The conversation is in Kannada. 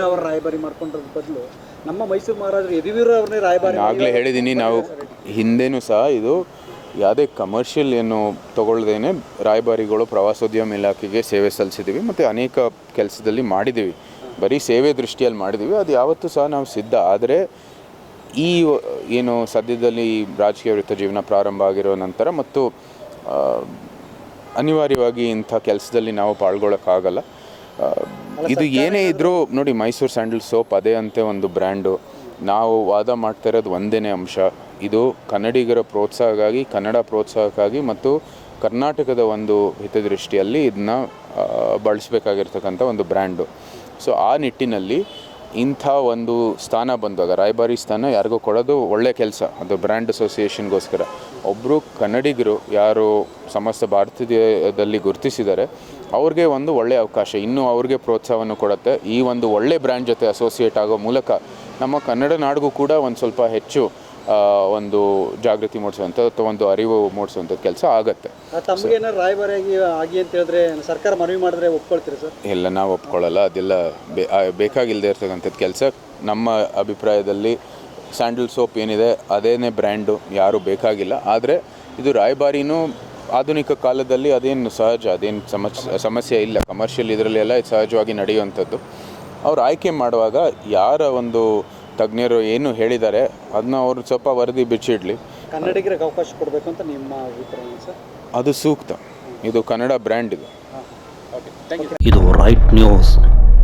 ಅವರ ರಾಯಭಾರಿ ಮಾಡ್ಕೊಂಡ್ರ ಬದಲು ನಮ್ಮ ಮೈಸೂರು ಮಹಾರಾಜರು ಯದುವೀರ ಅವ್ರನ್ನೇ ರಾಯಭಾರಿ ಆಗಲೇ ಹೇಳಿದ್ದೀನಿ ನಾವು ಹಿಂದೆನೂ ಸಹ ಇದು ಯಾವುದೇ ಕಮರ್ಷಿಯಲ್ ಏನು ತಗೊಳ್ದೇನೆ ರಾಯಭಾರಿಗಳು ಪ್ರವಾಸೋದ್ಯಮ ಇಲಾಖೆಗೆ ಸೇವೆ ಸಲ್ಲಿಸಿದ್ದೀವಿ ಮತ್ತು ಅನೇಕ ಕೆಲಸದಲ್ಲಿ ಮಾಡಿದ್ದೀವಿ ಬರೀ ಸೇವೆ ದೃಷ್ಟಿಯಲ್ಲಿ ಮಾಡಿದ್ದೀವಿ ಅದು ಯಾವತ್ತೂ ಸಹ ನಾವು ಸಿದ್ಧ. ಆದರೆ ಈ ಏನು ಸದ್ಯದಲ್ಲಿ ರಾಜಕೀಯ ವೃತ್ತ ಜೀವನ ಪ್ರಾರಂಭ ಆಗಿರೋ ನಂತರ ಮತ್ತು ಅನಿವಾರ್ಯವಾಗಿ ಇಂಥ ಕೆಲಸದಲ್ಲಿ ನಾವು ಪಾಲ್ಗೊಳ್ಳೋಕ್ಕಾಗಲ್ಲ ಇದು ಏನೇ ಇದ್ರೂ ನೋಡಿ ಮೈಸೂರು ಸ್ಯಾಂಡಲ್ ಸೋಪ್ ಅದೇ ಅಂತೆ ಒಂದು ಬ್ರ್ಯಾಂಡು. ನಾವು ವಾದ ಮಾಡ್ತಾ ಇರೋದು ಒಂದೇನೇ ಅಂಶ. ಇದು ಕನ್ನಡಿಗರ ಪ್ರೋತ್ಸಾಹಕ್ಕಾಗಿ ಕನ್ನಡ ಪ್ರೋತ್ಸಾಹಕ್ಕಾಗಿ ಮತ್ತು ಕರ್ನಾಟಕದ ಒಂದು ಹಿತದೃಷ್ಟಿಯಲ್ಲಿ ಇದನ್ನ ಬಳಸಬೇಕಾಗಿರ್ತಕ್ಕಂಥ ಒಂದು ಬ್ರ್ಯಾಂಡು. ಸೊ ಆ ನಿಟ್ಟಿನಲ್ಲಿ ಇಂಥ ಒಂದು ಸ್ಥಾನ ಬಂದಾಗ ರಾಯಭಾರಿ ಸ್ಥಾನ ಯಾರಿಗೂ ಕೊಡೋದು ಒಳ್ಳೆ ಕೆಲಸ. ಅದು ಬ್ರ್ಯಾಂಡ್ ಅಸೋಸಿಯೇಷನ್ಗೋಸ್ಕರ. ಒಬ್ಬರು ಕನ್ನಡಿಗರು ಯಾರು ಸಮಸ್ತ ಭಾರತದಲ್ಲಿ ಗುರುತಿಸಿದ್ದಾರೆ ಅವ್ರಿಗೆ ಒಂದು ಒಳ್ಳೆಯ ಅವಕಾಶ ಇನ್ನೂ ಅವ್ರಿಗೆ ಪ್ರೋತ್ಸಾಹವನ್ನು ಕೊಡುತ್ತೆ. ಈ ಒಂದು ಒಳ್ಳೆ ಬ್ರ್ಯಾಂಡ್ ಜೊತೆ ಅಸೋಸಿಯೇಟ್ ಆಗೋ ಮೂಲಕ ನಮ್ಮ ಕನ್ನಡ ನಾಡಿಗೂ ಕೂಡ ಒಂದು ಸ್ವಲ್ಪ ಹೆಚ್ಚು ಒಂದು ಜಾಗೃತಿ ಮೂಡಿಸುವಂಥ ಅಥವಾ ಒಂದು ಅರಿವು ಮೂಡಿಸುವಂಥದ್ದು ಕೆಲಸ ಆಗುತ್ತೆ. ತಮಗೆ ಏನಾರು ರಾಯಭಾರಿಯಾಗಿ ಆಗಿ ಅಂತ ಹೇಳಿದ್ರೆ ಸರ್ಕಾರ ಮನವಿ ಮಾಡಿದ್ರೆ ಒಪ್ಕೊಳ್ತೀರಿ ಸರ್? ಇಲ್ಲ ನಾವು ಒಪ್ಕೊಳ್ಳಲ್ಲ ಅದೆಲ್ಲ ಬೇಕಾಗಿಲ್ಲದೆ ಇರ್ತಕ್ಕಂಥದ್ದು ಕೆಲಸ. ನಮ್ಮ ಅಭಿಪ್ರಾಯದಲ್ಲಿ ಸ್ಯಾಂಡಲ್ ಸೋಪ್ ಏನಿದೆ ಅದೇನೇ ಬ್ರ್ಯಾಂಡು ಯಾರೂ ಬೇಕಾಗಿಲ್ಲ. ಆದರೆ ಇದು ರಾಯಭಾರಿನೂ ಆಧುನಿಕ ಕಾಲದಲ್ಲಿ ಅದೇನು ಸಹಜ ಅದೇನು ಸಮಸ್ಯೆ ಸಮಸ್ಯೆ ಇಲ್ಲ. ಕಮರ್ಷಿಯಲ್ ಇದರಲ್ಲಿ ಎಲ್ಲ ಸಹಜವಾಗಿ ನಡೆಯುವಂಥದ್ದು. ಅವ್ರು ಆಯ್ಕೆ ಮಾಡುವಾಗ ಯಾರ ಒಂದು ತಜ್ಞರು ಏನು ಹೇಳಿದ್ದಾರೆ ಅದನ್ನ ಅವರು ಸ್ವಲ್ಪ ವರದಿ ಬಿಚ್ಚಿಡಲಿ. ಕನ್ನಡಿಗರಿಗೆ ಅವಕಾಶ ಕೊಡಬೇಕು ಅಂತ ನಿಮ್ಮ ಅಭಿಪ್ರಾಯ ಸರ್? ಅದು ಸೂಕ್ತ. ಇದು ಕನ್ನಡ ಬ್ರ್ಯಾಂಡ್ ಇದು. ಓಕೆ ಥ್ಯಾಂಕ್ ಯು ಇದು ರೈಟ್ ನ್ಯೂಸ್